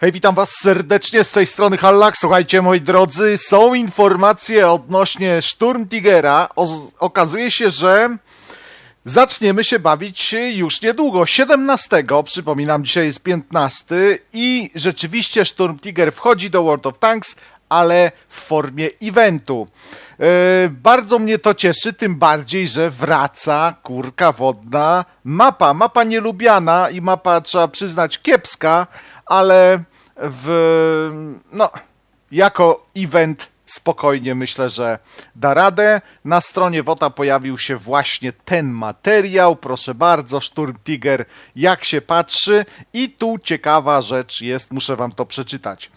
Hej, witam was serdecznie z tej strony Hallak. Słuchajcie, moi drodzy, są informacje odnośnie Sturmtigera. O- okazuje się, że zaczniemy się bawić już niedługo, 17. Przypominam, dzisiaj jest 15 i rzeczywiście Sturmtiger wchodzi do World of Tanks, ale w formie eventu. E, bardzo mnie to cieszy, tym bardziej, że wraca kurka wodna mapa. Mapa nielubiana i mapa, trzeba przyznać, kiepska, ale w, no, jako event spokojnie myślę, że da radę. Na stronie WOTA pojawił się właśnie ten materiał. Proszę bardzo, Sturm Tiger, jak się patrzy. I tu ciekawa rzecz jest, muszę wam to przeczytać.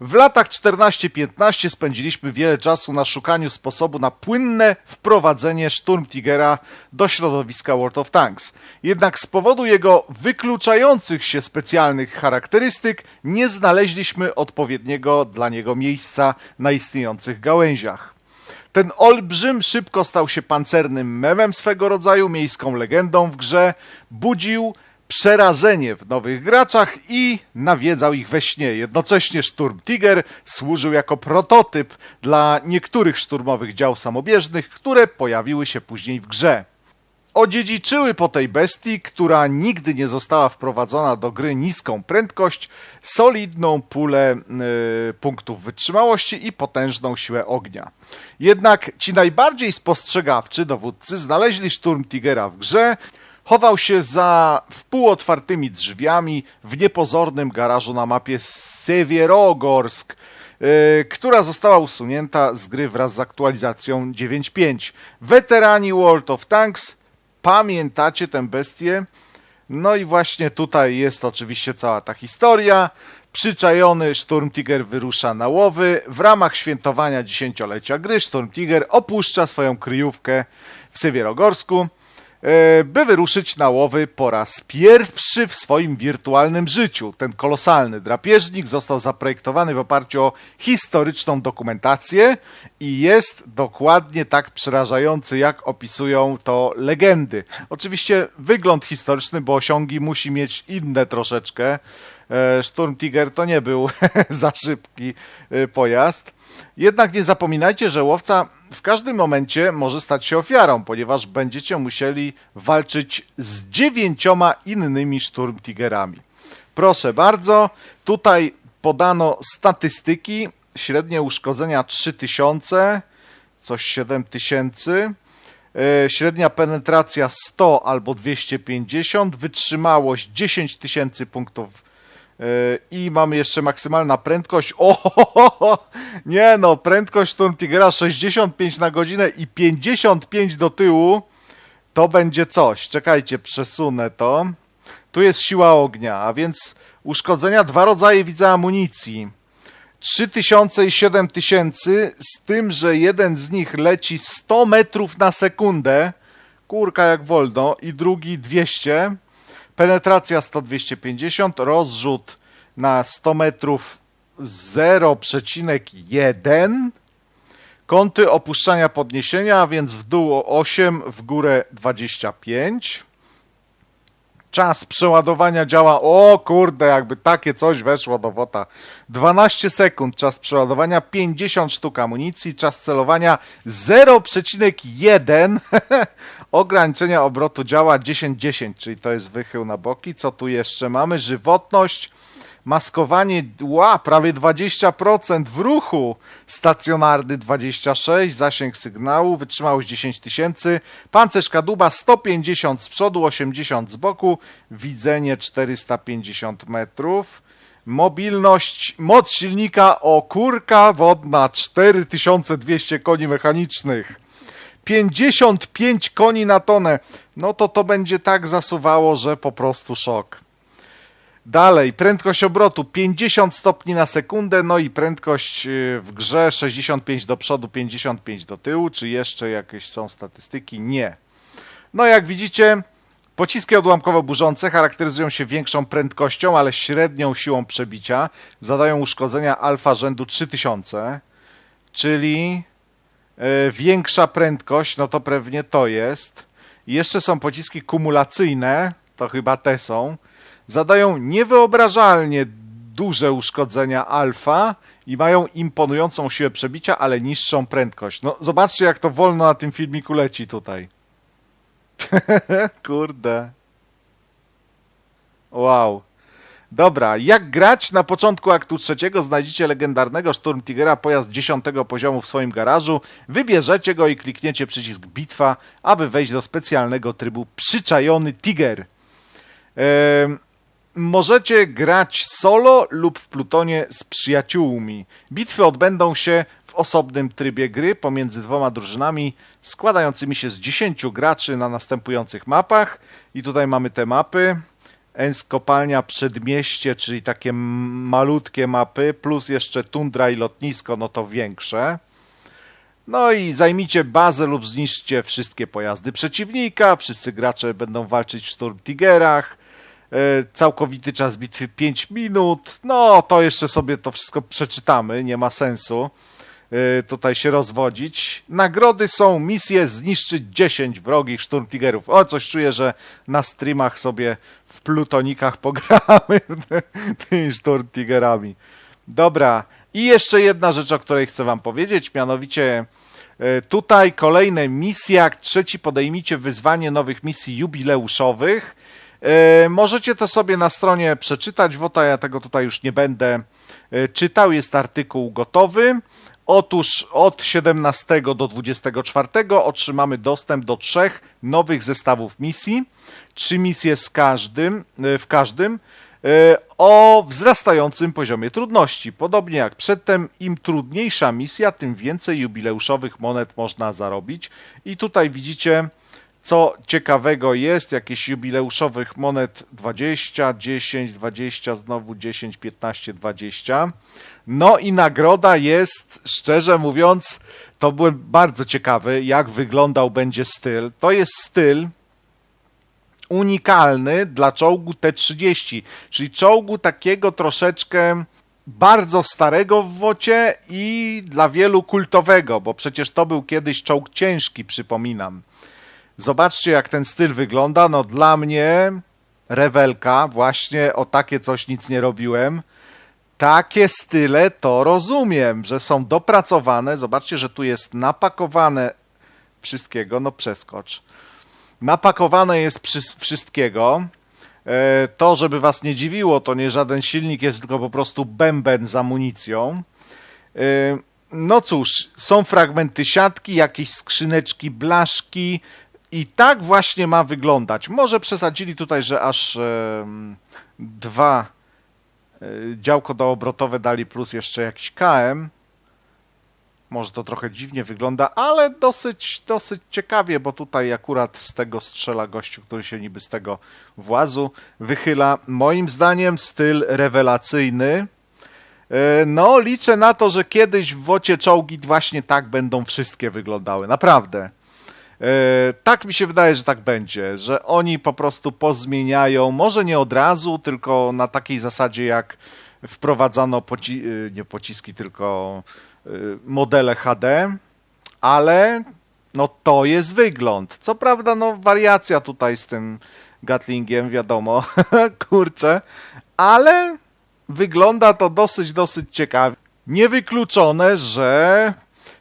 W latach 14-15 spędziliśmy wiele czasu na szukaniu sposobu na płynne wprowadzenie Sturmtigera do środowiska World of Tanks. Jednak z powodu jego wykluczających się specjalnych charakterystyk nie znaleźliśmy odpowiedniego dla niego miejsca na istniejących gałęziach. Ten olbrzym szybko stał się pancernym memem swego rodzaju, miejską legendą w grze, budził przerażenie w nowych graczach i nawiedzał ich we śnie. Jednocześnie Sturm Tiger służył jako prototyp dla niektórych szturmowych dział samobieżnych, które pojawiły się później w grze odziedziczyły po tej bestii, która nigdy nie została wprowadzona do gry niską prędkość, solidną pulę y, punktów wytrzymałości i potężną siłę ognia. Jednak ci najbardziej spostrzegawczy dowódcy znaleźli Sturm Tigera w grze, chował się za wpółotwartymi drzwiami w niepozornym garażu na mapie Sewierogorsk, y, która została usunięta z gry wraz z aktualizacją 9.5. Weterani World of Tanks Pamiętacie tę bestię? No i właśnie tutaj jest oczywiście cała ta historia. Przyczajony Sturmtiger wyrusza na łowy. W ramach świętowania dziesięciolecia gry Sturmtiger opuszcza swoją kryjówkę w Sewierogorsku, by wyruszyć na łowy po raz pierwszy w swoim wirtualnym życiu. Ten kolosalny drapieżnik został zaprojektowany w oparciu o historyczną dokumentację i jest dokładnie tak przerażający, jak opisują to legendy. Oczywiście wygląd historyczny, bo osiągi musi mieć inne troszeczkę. E, Sturm Tiger to nie był za szybki e, pojazd. Jednak nie zapominajcie, że łowca w każdym momencie może stać się ofiarą, ponieważ będziecie musieli walczyć z dziewięcioma innymi Sturm Tigerami. Proszę bardzo, tutaj podano statystyki. Średnie uszkodzenia 3000, coś 7000. E, Średnia penetracja 100 albo 250, wytrzymałość 10 tysięcy punktów i mamy jeszcze maksymalna prędkość. O, nie no, prędkość Storm Tigera 65 na godzinę i 55 do tyłu. To będzie coś. Czekajcie, przesunę to. Tu jest siła ognia, a więc uszkodzenia, dwa rodzaje widzę amunicji. 3000 i 7000, z tym, że jeden z nich leci 100 metrów na sekundę, kurka jak wolno, i drugi 200. Penetracja 100-250, rozrzut na 100 metrów 0,1. Kąty opuszczania podniesienia, więc w dół 8, w górę 25. Czas przeładowania działa. O kurde, jakby takie coś weszło do wota. 12 sekund czas przeładowania, 50 sztuk amunicji, czas celowania 0,1. Ograniczenia obrotu działa 10-10, czyli to jest wychył na boki. Co tu jeszcze mamy? Żywotność. Maskowanie, ła, prawie 20% w ruchu. Stacjonarny 26, zasięg sygnału, wytrzymałość 10 tysięcy, pancerz kadłuba 150 z przodu, 80 z boku, widzenie 450 metrów. Mobilność, moc silnika o kurka wodna 4200 koni mechanicznych. 55 koni na tonę. No to to będzie tak zasuwało, że po prostu szok. Dalej, prędkość obrotu 50 stopni na sekundę, no i prędkość y, w grze 65 do przodu, 55 do tyłu. Czy jeszcze jakieś są statystyki? Nie. No jak widzicie, pociski odłamkowo-burzące charakteryzują się większą prędkością, ale średnią siłą przebicia. Zadają uszkodzenia alfa rzędu 3000, czyli y, większa prędkość, no to pewnie to jest. I Jeszcze są pociski kumulacyjne, to chyba te są zadają niewyobrażalnie duże uszkodzenia alfa i mają imponującą siłę przebicia, ale niższą prędkość. No zobaczcie jak to wolno na tym filmiku leci tutaj. Kurde. Wow. Dobra, jak grać? Na początku aktu trzeciego znajdziecie legendarnego Sturm Tigera, pojazd 10 poziomu w swoim garażu. Wybierzecie go i klikniecie przycisk Bitwa, aby wejść do specjalnego trybu Przyczajony Tiger. Możecie grać solo lub w plutonie z przyjaciółmi. Bitwy odbędą się w osobnym trybie gry pomiędzy dwoma drużynami składającymi się z 10 graczy na następujących mapach. I tutaj mamy te mapy. Ens Kopalnia Przedmieście, czyli takie malutkie mapy, plus jeszcze tundra i lotnisko, no to większe. No i zajmijcie bazę lub zniszczcie wszystkie pojazdy przeciwnika. Wszyscy gracze będą walczyć w Sturm Tigerach. E, Całkowity czas bitwy 5 minut. No to jeszcze sobie to wszystko przeczytamy, nie ma sensu e, tutaj się rozwodzić. Nagrody są misje zniszczyć 10 wrogich Sturm Tigerów. O, coś czuję, że na streamach sobie w plutonikach pogramy tymi Sturm Tigerami. Dobra, i jeszcze jedna rzecz, o której chcę wam powiedzieć, mianowicie e, tutaj kolejne misje, jak trzeci podejmijcie wyzwanie nowych misji jubileuszowych. E, Możecie to sobie na stronie przeczytać, Wota, ja tego tutaj już nie będę e, czytał, jest artykuł gotowy. Otóż od 17 do 24 otrzymamy dostęp do trzech nowych zestawów misji. Trzy misje z każdym, e, w każdym o wzrastającym poziomie trudności. Podobnie jak przedtem, im trudniejsza misja, tym więcej jubileuszowych monet można zarobić. I tutaj widzicie, co ciekawego jest, jakieś jubileuszowych monet 20, 10, 20, znowu 10, 15, 20. No i nagroda jest, szczerze mówiąc, to byłem bardzo ciekawy, jak wyglądał będzie styl. To jest styl unikalny dla czołgu T-30, czyli czołgu takiego troszeczkę bardzo starego w wocie i dla wielu kultowego, bo przecież to był kiedyś czołg ciężki, przypominam. Zobaczcie, jak ten styl wygląda. No dla mnie rewelka, właśnie o takie coś nic nie robiłem. Takie style to rozumiem, że są dopracowane. Zobaczcie, że tu jest napakowane wszystkiego. No przeskocz. Napakowane jest wszystkiego. E, To, żeby was nie dziwiło, to nie żaden silnik, jest tylko po prostu bęben z amunicją. E, No cóż, są fragmenty siatki, jakieś skrzyneczki, blaszki i tak właśnie ma wyglądać. Może przesadzili tutaj, że aż em, dwa e, działko doobrotowe dali plus jeszcze jakiś KM. Może to trochę dziwnie wygląda, ale dosyć, dosyć ciekawie, bo tutaj akurat z tego strzela gościu, który się niby z tego włazu wychyla. Moim zdaniem styl rewelacyjny. E, No, liczę na to, że kiedyś w wocie czołgi właśnie tak będą wszystkie wyglądały. Naprawdę. E, Tak mi się wydaje, że tak będzie, że oni po prostu pozmieniają, może nie od razu, tylko na takiej zasadzie jak wprowadzano poci y, nie pociski, tylko y, modele HD, ale no to jest wygląd. Co prawda, no wariacja tutaj z tym Gatlingiem, wiadomo, kurczę, ale wygląda to dosyć, dosyć ciekawie. Niewykluczone, że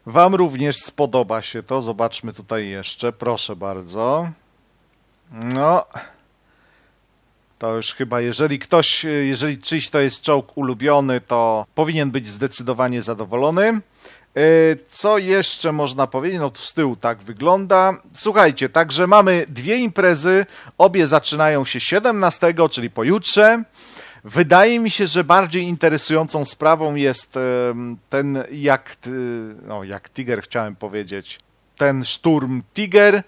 Wam również spodoba się to. Zobaczmy tutaj jeszcze, proszę bardzo. No. To już chyba, jeżeli ktoś, jeżeli czyjś to jest czołg ulubiony, to powinien być zdecydowanie zadowolony. Yy, Co jeszcze można powiedzieć? No tu z tyłu tak wygląda. Słuchajcie, także mamy dwie imprezy. Obie zaczynają się 17, czyli pojutrze. Wydaje mi się, że bardziej interesującą sprawą jest ten jak, no, jak Tiger chciałem powiedzieć, ten szturm Tiger.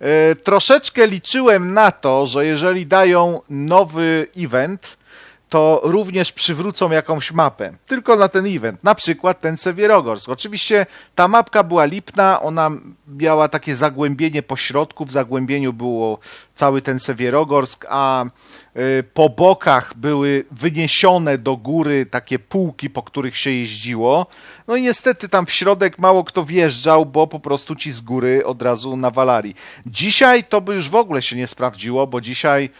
E, Troszeczkę liczyłem na to, że jeżeli dają nowy event, to również przywrócą jakąś mapę. Tylko na ten event, na przykład ten Sewierogorsk. Oczywiście ta mapka była lipna, ona miała takie zagłębienie po środku, w zagłębieniu było cały ten Sewierogorsk, a y, po bokach były wyniesione do góry takie półki, po których się jeździło. No i niestety tam w środek mało kto wjeżdżał, bo po prostu ci z góry od razu nawalali. Dzisiaj to by już w ogóle się nie sprawdziło, bo dzisiaj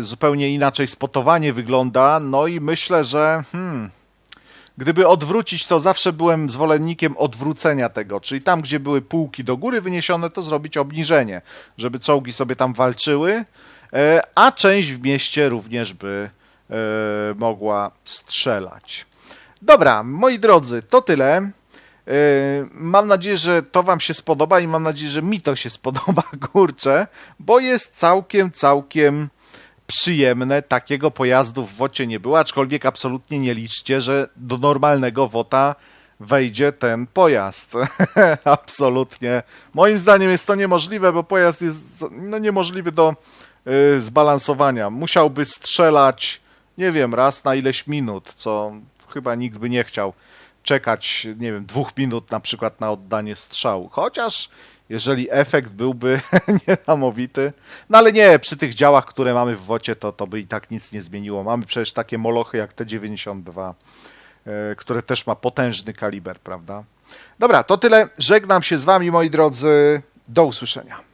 zupełnie inaczej spotowanie wygląda. No i myślę, że hmm, gdyby odwrócić, to zawsze byłem zwolennikiem odwrócenia tego, czyli tam, gdzie były półki do góry wyniesione, to zrobić obniżenie, żeby czołgi sobie tam walczyły, e, a część w mieście również by e, mogła strzelać. Dobra, moi drodzy, to tyle. Yy, Mam nadzieję, że to Wam się spodoba i mam nadzieję, że mi to się spodoba, kurczę, bo jest całkiem, całkiem przyjemne. Takiego pojazdu w WOcie nie było, aczkolwiek absolutnie nie liczcie, że do normalnego WOTA wejdzie ten pojazd. absolutnie. Moim zdaniem jest to niemożliwe, bo pojazd jest no, niemożliwy do yy, zbalansowania. Musiałby strzelać, nie wiem, raz na ileś minut, co chyba nikt by nie chciał czekać, nie wiem, dwóch minut na przykład na oddanie strzału. Chociaż jeżeli efekt byłby niesamowity, no ale nie, przy tych działach, które mamy w wocie, to, to by i tak nic nie zmieniło. Mamy przecież takie molochy jak T92, e, które też ma potężny kaliber, prawda? Dobra, to tyle. Żegnam się z wami, moi drodzy. Do usłyszenia.